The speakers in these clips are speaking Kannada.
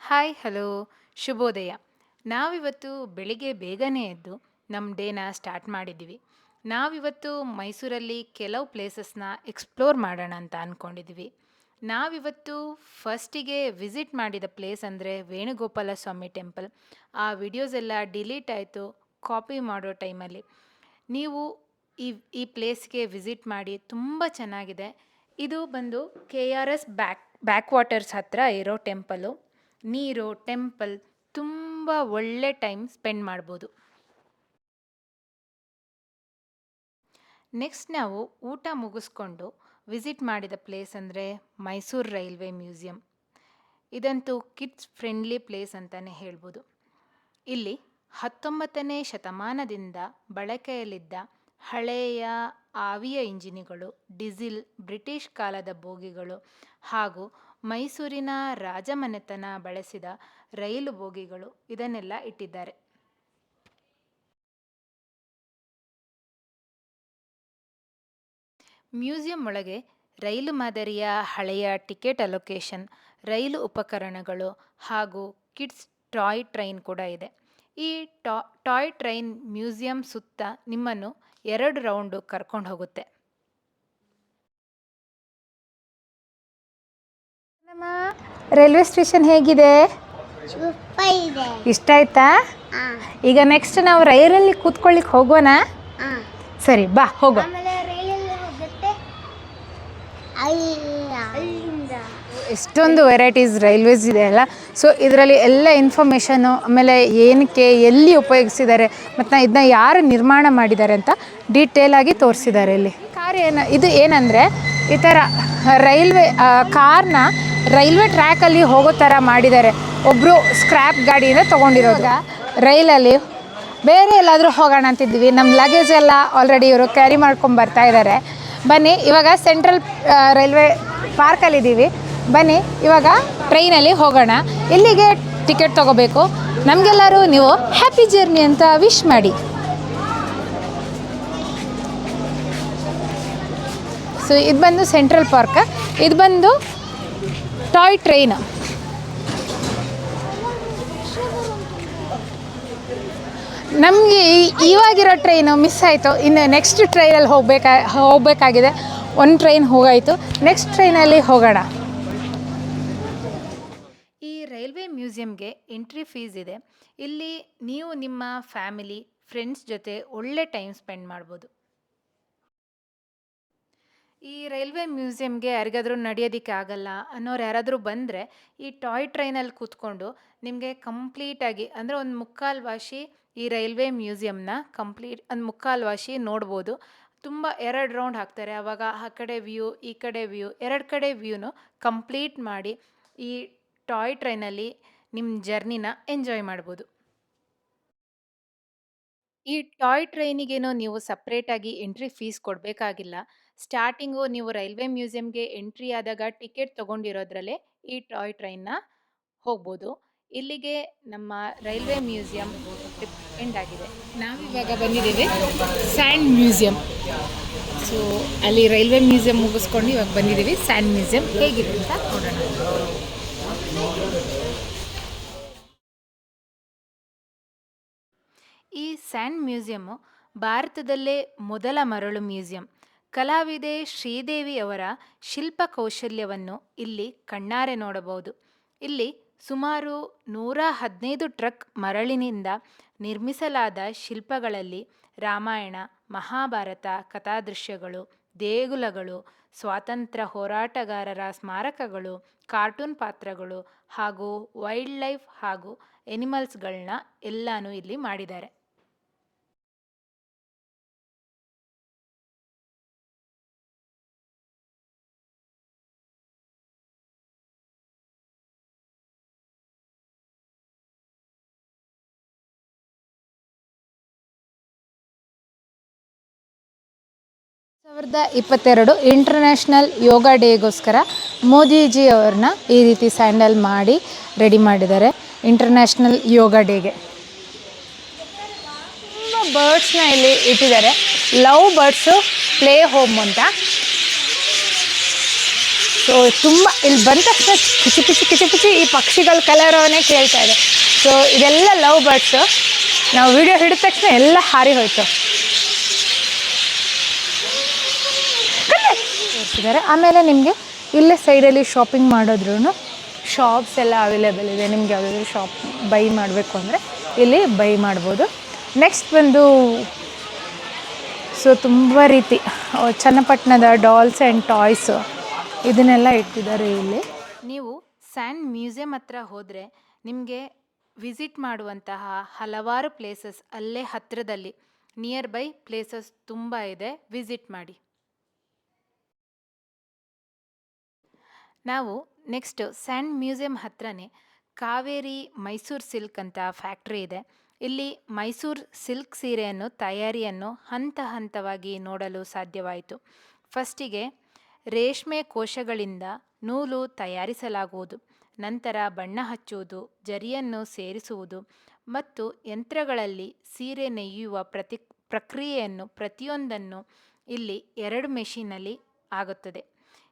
Hi, hello. ಶುಭೋದಯ. ನಾವಿವತ್ತು ಬೆಳಿಗ್ಗೆ ಬೇಗನೆ ಎದ್ದು ನಮ್ಮ ಡೇನ ಸ್ಟಾರ್ಟ್ ಮಾಡಿದ್ದೀವಿ. ನಾವಿವತ್ತು ಮೈಸೂರಲ್ಲಿ ಕೆಲವು ಪ್ಲೇಸಸ್ನ ಎಕ್ಸ್ಪ್ಲೋರ್ ಮಾಡೋಣ ಅಂತ ಅಂದ್ಕೊಂಡಿದ್ವಿ ನಾವಿವತ್ತು ಫಸ್ಟಿಗೆ ವಿಸಿಟ್ ಮಾಡಿದ ಪ್ಲೇಸ್ ಅಂದರೆ ವೇಣುಗೋಪಾಲ ಸ್ವಾಮಿ ಟೆಂಪಲ್. ಆ ವಿಡಿಯೋಸ್ ಎಲ್ಲ ಡಿಲೀಟ್ ಆಯಿತು, ಕಾಪಿ ಮಾಡೋ ಟೈಮಲ್ಲಿ. ನೀವು ಈ ಈ ಪ್ಲೇಸ್ಗೆ ವಿಸಿಟ್ ಮಾಡಿ ತುಂಬ ಚೆನ್ನಾಗಿದೆ. ಇದು ಬಂದು K R S back back waters ಹತ್ತಿರ ಇರೋ ಟೆಂಪಲು. ನೀರು, ಟೆಂಪಲ್ ತುಂಬ ಒಳ್ಳೆ ಟೈಮ್ ಸ್ಪೆಂಡ್ ಮಾಡ್ಬೋದು. ನೆಕ್ಸ್ಟ್ ನಾವು ಊಟ ಮುಗಿಸ್ಕೊಂಡು ವಿಸಿಟ್ ಮಾಡಿದ ಪ್ಲೇಸ್ ಅಂದರೆ ಮೈಸೂರು ರೈಲ್ವೆ ಮ್ಯೂಸಿಯಂ. ಇದಂತೂ ಕಿಡ್ಸ್ ಫ್ರೆಂಡ್ಲಿ ಪ್ಲೇಸ್ ಅಂತಲೇ ಹೇಳ್ಬೋದು. ಇಲ್ಲಿ ಹತ್ತೊಂಬತ್ತನೇ ಶತಮಾನದಿಂದ ಬಳಕೆಯಲ್ಲಿದ್ದ ಹಳೆಯ ಆವಿಯ ಇಂಜಿನಿಗಳು, ಡಿಸಿಲ್, ಬ್ರಿಟಿಷ್ ಕಾಲದ ಬೋಗಿಗಳು ಹಾಗೂ ಮೈಸೂರಿನ ರಾಜಮನೆತನ ಬಳಸಿದ ರೈಲು ಬೋಗಿಗಳು ಇದನ್ನೆಲ್ಲ ಇಟ್ಟಿದ್ದಾರೆ. ಮ್ಯೂಸಿಯಂ ಒಳಗೆ ರೈಲು ಮಾದರಿಯ ಹಳೆಯ ಟಿಕೆಟ್ ಅಲೊಕೇಶನ್ ರೈಲು ಉಪಕರಣಗಳು ಹಾಗೂ ಕಿಡ್ಸ್ ಟಾಯ್ ಟ್ರೈನ್ ಕೂಡ ಇದೆ. ಈ ಟಾ ಟಾಯ್ ಟ್ರೈನ್ ಮ್ಯೂಸಿಯಂ ಸುತ್ತ ನಿಮ್ಮನ್ನು ಎರಡು ರೌಂಡು ಕರ್ಕೊಂಡು ಹೋಗುತ್ತೆ. ರೈಲ್ವೆ ಸ್ಟೇಷನ್ ಹೇಗಿದೆ? ಸೂಪರ್ ಇದೆ. ಇಷ್ಟ ಆಯ್ತಾ? ಈಗ ನೆಕ್ಸ್ಟ್ ನಾವು ರೈಲಲ್ಲಿ ಕೂತ್ಕೊಳ್ಳಿಕ್ಕೆ ಹೋಗೋಣ. ಸರಿ ಬಾ ಹೋಗೋ ಆಮೇಲೆ ರೈಲಲ್ಲಿ ಹೋಗುತ್ತೆ ಅಲ್ಲ ಅಲ್ಲಿಂದ ಎಷ್ಟೊಂದು ವೆರೈಟೀಸ್ ರೈಲ್ವೇಸ್ ಇದೆ ಅಲ್ಲ. ಸೊ ಇದರಲ್ಲಿ ಎಲ್ಲ ಇನ್ಫಾರ್ಮೇಷನು ಆಮೇಲೆ ಏನಕ್ಕೆ, ಎಲ್ಲಿ ಉಪಯೋಗಿಸಿದ್ದಾರೆ, ಮತ್ತು ಇದನ್ನ ಯಾರು ನಿರ್ಮಾಣ ಮಾಡಿದ್ದಾರೆ ಅಂತ ಡೀಟೇಲಾಗಿ ತೋರಿಸಿದ್ದಾರೆ ಇಲ್ಲಿ. ಕಾರ್ ಏನು, ಇದು ಏನಂದರೆ, ಈ ಥರ ರೈಲ್ವೆ ಕಾರ್ನ ರೈಲ್ವೆ ಟ್ರ್ಯಾಕಲ್ಲಿ ಹೋಗೋ ಥರ ಮಾಡಿದ್ದಾರೆ. ಒಬ್ಬರು ಸ್ಕ್ರ್ಯಾಪ್ ಗಾಡಿಯಿಂದ ತೊಗೊಂಡಿರೋದು. ರೈಲಲ್ಲಿ ಬೇರೆ ಎಲ್ಲಾದರೂ ಹೋಗೋಣ ಅಂತಿದ್ವಿ. ನಮ್ಮ ಲಗೇಜ್ ಎಲ್ಲ ಆಲ್ರೆಡಿ ಇವರು ಕ್ಯಾರಿ ಮಾಡ್ಕೊಂಡು ಬರ್ತಾ ಇದ್ದಾರೆ ಬನ್ನಿ, ಇವಾಗ ಸೆಂಟ್ರಲ್ ರೈಲ್ವೆ ಪಾರ್ಕಲ್ಲಿದ್ದೀವಿ ಬನ್ನಿ, ಇವಾಗ ಟ್ರೈನಲ್ಲಿ ಹೋಗೋಣ. ಇಲ್ಲಿಗೆ ಟಿಕೆಟ್ ತೊಗೋಬೇಕು. ನಮಗೆಲ್ಲರೂ ನೀವು ಹ್ಯಾಪಿ ಜರ್ನಿ ಅಂತ ವಿಶ್ ಮಾಡಿ. ಸೊ ಇದು ಬಂದು ಸೆಂಟ್ರಲ್ ಪಾರ್ಕ್ ಇದು ಬಂದು ಟಾಯ್ ಟ್ರೈನ್ ನಮಗೆ ಇವಾಗಿರೋ ಟ್ರೈನು ಮಿಸ್ ಆಯಿತು. ಇನ್ನು ನೆಕ್ಸ್ಟ್ ಟ್ರೈನಲ್ಲಿ ಹೋಗ್ಬೇಕಾ, ಹೋಗಬೇಕಾಗಿದೆ. ಒಂದು ಟ್ರೈನ್ ಹೋಗಾಯಿತು. ನೆಕ್ಸ್ಟ್ ಟ್ರೈನಲ್ಲಿ ಹೋಗೋಣ. ಈ ರೈಲ್ವೆ ಮ್ಯೂಸಿಯಂಗೆ ಎಂಟ್ರಿ ಫೀಸ್ ಇದೆ. ಇಲ್ಲಿ ನೀವು ನಿಮ್ಮ ಫ್ಯಾಮಿಲಿ ಫ್ರೆಂಡ್ಸ್ ಜೊತೆ ಒಳ್ಳೆ ಟೈಮ್ ಸ್ಪೆಂಡ್ ಮಾಡ್ಬೋದು. ಈ ರೈಲ್ವೆ ಮ್ಯೂಸಿಯಂಗೆ ಯಾರಿಗಾದರೂ ನಡೆಯೋದಕ್ಕೆ ಆಗಲ್ಲ ಅನ್ನೋರು ಯಾರಾದರೂ ಬಂದರೆ ಈ ಟಾಯ್ ಟ್ರೈನಲ್ಲಿ ಕೂತ್ಕೊಂಡು ನಿಮಗೆ ಕಂಪ್ಲೀಟಾಗಿ ಅಂದರೆ ಒಂದು ಮುಕ್ಕಾಲು ವಾಶಿ ಈ ರೈಲ್ವೆ ಮ್ಯೂಸಿಯಂನ ಕಂಪ್ಲೀಟ್ ಒಂದು ಮುಕ್ಕಾಲು ವಾಶಿ ನೋಡ್ಬೋದು. ತುಂಬ ಎರಡು ರೌಂಡ್ ಹಾಕ್ತಾರೆ. ಆವಾಗ ಆ ಕಡೆ ವ್ಯೂ, ಈ ಕಡೆ ವ್ಯೂ, ಎರಡು ಕಡೆ ವ್ಯೂನು ಕಂಪ್ಲೀಟ್ ಮಾಡಿ ಈ ಟಾಯ್ ಟ್ರೈನಲ್ಲಿ ನಿಮ್ಮ ಜರ್ನಿನ ಎಂಜಾಯ್ ಮಾಡ್ಬೋದು. ಈ ಟಾಯ್ ಟ್ರೈನಿಗೇನೋ ನೀವು ಸಪ್ರೇಟಾಗಿ ಎಂಟ್ರಿ ಫೀಸ್ ಕೊಡಬೇಕಾಗಿಲ್ಲ. ಸ್ಟಾರ್ಟಿಂಗು ನೀವು ರೈಲ್ವೆ ಮ್ಯೂಸಿಯಂಗೆ ಎಂಟ್ರಿ ಆದಾಗ ಟಿಕೆಟ್ ತೊಗೊಂಡಿರೋದ್ರಲ್ಲೇ ಈ ಟಾಯ್ ಟ್ರೈನ್ನ ಹೋಗ್ಬೋದು. ಇಲ್ಲಿಗೆ ನಮ್ಮ ರೈಲ್ವೆ ಮ್ಯೂಸಿಯಂ ಟ್ರಿಪ್ ಎಂಡ್ ಆಗಿದೆ. ನಾವಿವಾಗ ಬಂದಿದ್ದೀವಿ ಸ್ಯಾಂಡ್ ಮ್ಯೂಸಿಯಂ. ಸೊ, ಅಲ್ಲಿ ರೈಲ್ವೆ ಮ್ಯೂಸಿಯಂ ಮುಗಿಸ್ಕೊಂಡು ಇವಾಗ ಬಂದಿದ್ದೀವಿ ಸ್ಯಾಂಡ್ ಮ್ಯೂಸಿಯಂ ಹೇಗಿದೆ ಅಂತ ನೋಡೋಣ. ಈ ಸ್ಯಾಂಡ್ ಮ್ಯೂಸಿಯಮ್ಮು ಭಾರತದಲ್ಲೇ ಮೊದಲ ಮರಳು ಮ್ಯೂಸಿಯಂ. ಕಲಾವಿದೆ ಶ್ರೀದೇವಿ ಅವರ ಶಿಲ್ಪ ಕೌಶಲ್ಯವನ್ನು ಇಲ್ಲಿ ಕಣ್ಣಾರೆ ನೋಡಬಹುದು. ಇಲ್ಲಿ ಸುಮಾರು ನೂರ ಹದಿನೈದು ಟ್ರಕ್ ಮರಳಿನಿಂದ ನಿರ್ಮಿಸಲಾದ ಶಿಲ್ಪಗಳಲ್ಲಿ ರಾಮಾಯಣ, ಮಹಾಭಾರತ, ಕಥಾದೃಶ್ಯಗಳು, ದೇಗುಲಗಳು, ಸ್ವಾತಂತ್ರ್ಯ ಹೋರಾಟಗಾರರ ಸ್ಮಾರಕಗಳು, ಕಾರ್ಟೂನ್ ಪಾತ್ರಗಳು ಹಾಗೂ ವೈಲ್ಡ್ ಲೈಫ್ ಹಾಗೂ ಎನಿಮಲ್ಸ್ಗಳನ್ನ ಎಲ್ಲನೂ ಇಲ್ಲಿ ಮಾಡಿದ್ದಾರೆ. ಸಾವಿರದ ಇಪ್ಪತ್ತೆರಡು ಇಂಟರ್ನ್ಯಾಷನಲ್ ಯೋಗ ಡೇಗೋಸ್ಕರ ಮೋದಿಜಿ ಅವ್ರನ್ನ ಈ ರೀತಿ ಸ್ಯಾಂಡಲ್ ಮಾಡಿ, ರೆಡಿ ಮಾಡಿದ್ದಾರೆ ಇಂಟರ್ನ್ಯಾಷನಲ್ ಯೋಗ ಡೇಗೆ. ತುಂಬ ಬರ್ಡ್ಸ್ನ ಇಲ್ಲಿ ಇಟ್ಟಿದ್ದಾರೆ. ಲವ್ ಬರ್ಡ್ಸು, ಪ್ಲೇ ಹೋಮ್ ಅಂತ. ಸೊ ತುಂಬ ಇಲ್ಲಿ ಬಂದ ತಕ್ಷಣ ಕಿಚಿ ಕಿಚಿ ಕಿಚಿ ಕಿಚಿ ಈ ಪಕ್ಷಿಗಳ ಕಲರವನ್ನೇ ಕೇಳ್ತಾ ಇದೆ. ಸೊ ಇದೆಲ್ಲ ಲವ್ ಬರ್ಡ್ಸು. ನಾವು ವಿಡಿಯೋ ಹಿಡಿದ ತಕ್ಷಣ ಎಲ್ಲ ಹಾರಿ ಹೋಯ್ತು. ತೋರಿಸಿದ್ದಾರೆ. ಆಮೇಲೆ ನಿಮಗೆ ಇಲ್ಲೇ ಸೈಡಲ್ಲಿ ಶಾಪಿಂಗ್ ಮಾಡಿದ್ರೂ ಶಾಪ್ಸ್ ಎಲ್ಲ ಅವೈಲೇಬಲ್ ಇದೆ. ನಿಮ್ಗೆ ಯಾವುದಾದ್ರು ಶಾಪ್ ಬೈ ಮಾಡಬೇಕು ಅಂದರೆ ಇಲ್ಲಿ ಬೈ ಮಾಡ್ಬೋದು. ನೆಕ್ಸ್ಟ್ ಬಂದು ಸೊ ತುಂಬ ರೀತಿ ಚನ್ನಪಟ್ಟಣದ ಡಾಲ್ಸ್ ಆ್ಯಂಡ್ ಟಾಯ್ಸು ಇದನ್ನೆಲ್ಲ ಇಟ್ಟಿದ್ದಾರೆ ಇಲ್ಲಿ. ನೀವು ಸ್ಯಾಂಡ್ ಮ್ಯೂಸಿಯಂ ಹತ್ರ ಹೋದರೆ ನಿಮಗೆ ವಿಸಿಟ್ ಮಾಡುವಂತಹ ಹಲವಾರು ಪ್ಲೇಸಸ್ ಅಲ್ಲೇ ಹತ್ತಿರದಲ್ಲಿ ನಿಯರ್ ಬೈ ಪ್ಲೇಸಸ್ ತುಂಬ ಇದೆ. ವಿಸಿಟ್ ಮಾಡಿ. ನಾವು ನೆಕ್ಸ್ಟ್ ಸ್ಯಾಂಡ್ ಮ್ಯೂಸಿಯಂ ಹತ್ರನೇ ಕಾವೇರಿ ಮೈಸೂರು ಸಿಲ್ಕ್ ಅಂತ ಫ್ಯಾಕ್ಟ್ರಿ ಇದೆ. ಇಲ್ಲಿ ಮೈಸೂರು ಸಿಲ್ಕ್ ಸೀರೆಯನ್ನು, ತಯಾರಿಯನ್ನು ಹಂತ ಹಂತವಾಗಿ ನೋಡಲು ಸಾಧ್ಯವಾಯಿತು. ಫಸ್ಟಿಗೆ ರೇಷ್ಮೆ ಕೋಶಗಳಿಂದ ನೂಲು ತಯಾರಿಸಲಾಗುವುದು. ನಂತರ ಬಣ್ಣ ಹಚ್ಚುವುದು, ಜರಿಯನ್ನು ಸೇರಿಸುವುದು ಮತ್ತು ಯಂತ್ರಗಳಲ್ಲಿ ಸೀರೆ ನೇಯುವ ಪ್ರತಿ, ಪ್ರಕ್ರಿಯೆಯನ್ನು ಪ್ರತಿಯೊಂದನ್ನು ಇಲ್ಲಿ ಎರಡು ಮೆಷಿನಲ್ಲಿ ಆಗುತ್ತದೆ.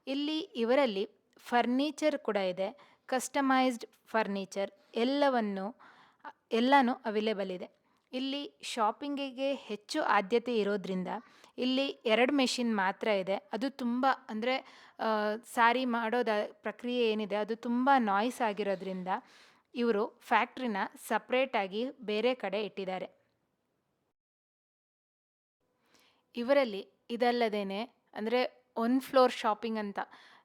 ಇಲ್ಲಿ ಇವರಲ್ಲಿ ಫರ್ನಿಚರ್ ಕೂಡ ಇದೆ. ಕಸ್ಟಮೈಸ್ಡ್ ಫರ್ನಿಚರ್ ಎಲ್ಲವನ್ನು, ಎಲ್ಲನೂ ಅವೈಲೇಬಲ್ ಇದೆ. ಇಲ್ಲಿ ಶಾಪಿಂಗಿಗೆ ಹೆಚ್ಚು ಆದ್ಯತೆ ಇರೋದ್ರಿಂದ ಇಲ್ಲಿ ಎರಡು ಮೆಷಿನ್ ಮಾತ್ರ ಇದೆ. ಅದು ತುಂಬ ಅಂದರೆ ಸಾರಿ ಮಾಡೋದ ಪ್ರಕ್ರಿಯೆ ಏನಿದೆ, ಅದು ತುಂಬ ನಾಯ್ಸ್ ಆಗಿರೋದ್ರಿಂದ ಇವರು ಫ್ಯಾಕ್ಟ್ರಿನ ಸಪ್ರೇಟಾಗಿ ಬೇರೆ ಕಡೆ ಇಟ್ಟಿದ್ದಾರೆ. ಇವರಲ್ಲಿ ಇದಲ್ಲದೇನೆ ಅಂದರೆ ಒನ್ ಫ್ಲೋರ್ ಶಾಪಿಂಗ್ ಅಂತ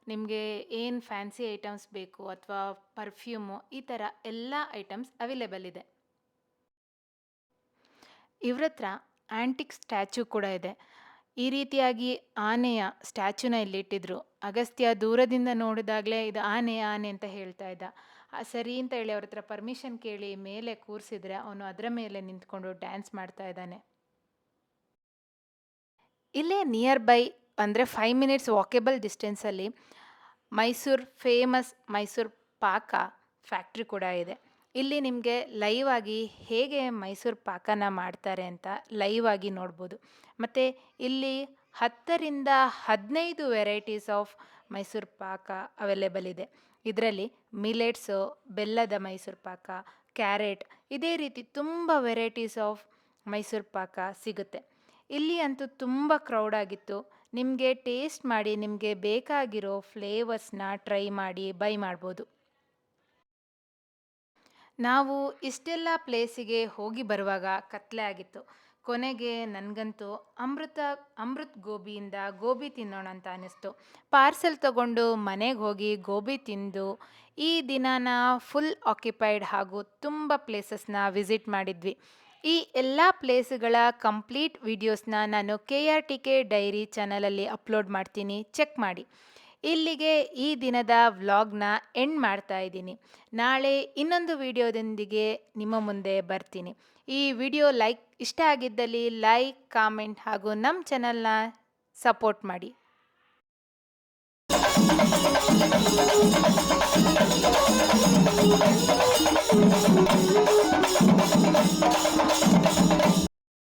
ನಿಮಗೆ ಏನು ಫ್ಯಾನ್ಸಿ ಐಟಮ್ಸ್ ಬೇಕು ಅಥವಾ ಪರ್ಫ್ಯೂಮು ಈ ಥರ ಎಲ್ಲ ಐಟಮ್ಸ್ ಅವೈಲೇಬಲ್ ಇದೆ. ಇವ್ರ ಹತ್ರ ಆ್ಯಂಟಿಕ್ ಸ್ಟ್ಯಾಚ್ಯೂ ಕೂಡ ಇದೆ. ಈ ರೀತಿಯಾಗಿ ಆನೆಯ ಸ್ಟ್ಯಾಚ್ಯೂನ ಇಲ್ಲಿ ಇಟ್ಟಿದ್ರು. ಅಗಸ್ತ್ಯ ದೂರದಿಂದ ನೋಡಿದಾಗಲೇ ಇದು ಆನೆ ಆನೆ ಅಂತ ಹೇಳ್ತಾ ಇದ್ದ. ಸರಿ ಅಂತ ಹೇಳಿ ಅವ್ರ ಹತ್ರ ಪರ್ಮಿಷನ್ ಕೇಳಿ ಮೇಲೆ ಕೂರಿಸಿದ್ರೆ ಅವನು ಅದರ ಮೇಲೆ ನಿಂತ್ಕೊಂಡು ಡ್ಯಾನ್ಸ್ ಮಾಡ್ತಾ ಇದ್ದಾನೆ. ಇಲ್ಲೇ ನಿಯರ್ ಬೈ ಅಂದರೆ ಫೈವ್ ಮಿನಿಟ್ಸ್ ವಾಕೆಬಲ್ ಡಿಸ್ಟೆನ್ಸಲ್ಲಿ ಮೈಸೂರು ಫೇಮಸ್ ಮೈಸೂರು ಪಾಕ ಫ್ಯಾಕ್ಟ್ರಿ ಕೂಡ ಇದೆ. ಇಲ್ಲಿ ನಿಮಗೆ ಲೈವ್ ಆಗಿ ಹೇಗೆ ಮೈಸೂರು ಪಾಕನ ಮಾಡ್ತಾರೆ ಅಂತ ಲೈವ್ ಆಗಿ ನೋಡ್ಬೋದು. ಮತ್ತು ಇಲ್ಲಿ ಹತ್ತರಿಂದ ಹದಿನೈದು ವೆರೈಟೀಸ್ ಆಫ್ ಮೈಸೂರು ಪಾಕ ಅವೈಲೇಬಲ್ ಇದೆ. ಇದರಲ್ಲಿ ಮಿಲೆಟ್ಸು ಬೆಲ್ಲದ ಮೈಸೂರು ಪಾಕ ಕ್ಯಾರೆಟ್ ಇದೇ ರೀತಿ ತುಂಬ ವೆರೈಟೀಸ್ ಆಫ್ ಮೈಸೂರು ಪಾಕ ಸಿಗುತ್ತೆ. ಇಲ್ಲಿ ಅಂತೂ ತುಂಬ ಕ್ರೌಡ್ ಆಗಿತ್ತು. ನಿಮಗೆ ಟೇಸ್ಟ್ ಮಾಡಿ, ನಿಮಗೆ ಬೇಕಾಗಿರೋ ಫ್ಲೇವರ್ಸ್ನ ಟ್ರೈ ಮಾಡಿ, ಬೈ ಮಾಡ್ಬೋದು. ನಾವು ಇಷ್ಟೆಲ್ಲ ಪ್ಲೇಸಿಗೆ ಹೋಗಿ ಬರುವಾಗ ಕತ್ಲೆ ಆಗಿತ್ತು. ಕೊನೆಗೆ ನನಗಂತೂ ಅಮೃತ, ಅಮೃತ್ ಗೋಬಿಯಿಂದ ಗೋಬಿ ತಿನ್ನೋಣ ಅಂತ ಅನ್ನಿಸ್ತು. ಪಾರ್ಸೆಲ್ ತಗೊಂಡು ಮನೆಗೆ ಹೋಗಿ ಗೋಬಿ ತಿಂದು ಈ ದಿನಾನ ಫುಲ್ ಆಕ್ಯುಪೈಡ್ ಹಾಗೂ ತುಂಬ ಪ್ಲೇಸಸ್ನ ವಿಸಿಟ್ ಮಾಡಿದ್ವಿ. ಈ ಎಲ್ಲ ಪ್ಲೇಸ್ಗಳ ಕಂಪ್ಲೀಟ್ ವಿಡಿಯೋಸ್ನ ನಾನು K R T K diary ಚಾನಲಲ್ಲಿ ಅಪ್ಲೋಡ್ ಮಾಡ್ತೀನಿ. ಚೆಕ್ ಮಾಡಿ. ಇಲ್ಲಿಗೆ ಈ ದಿನದ ವ್ಲಾಗ್ನ ಎಂಡ್ ಮಾಡ್ತಾ ಇದ್ದೀನಿ. ನಾಳೆ ಇನ್ನೊಂದು ವಿಡಿಯೋದೊಂದಿಗೆ ನಿಮ್ಮ ಮುಂದೆ ಬರ್ತೀನಿ. ಈ ವಿಡಿಯೋ ಲೈಕ್ ಇಷ್ಟ ಆಗಿದ್ದಲ್ಲಿ ಲೈಕ್, ಕಾಮೆಂಟ್ ಹಾಗೂ ನಮ್ಮ ಚಾನಲ್ನ ಸಪೋರ್ಟ್ ಮಾಡಿ. Thank you.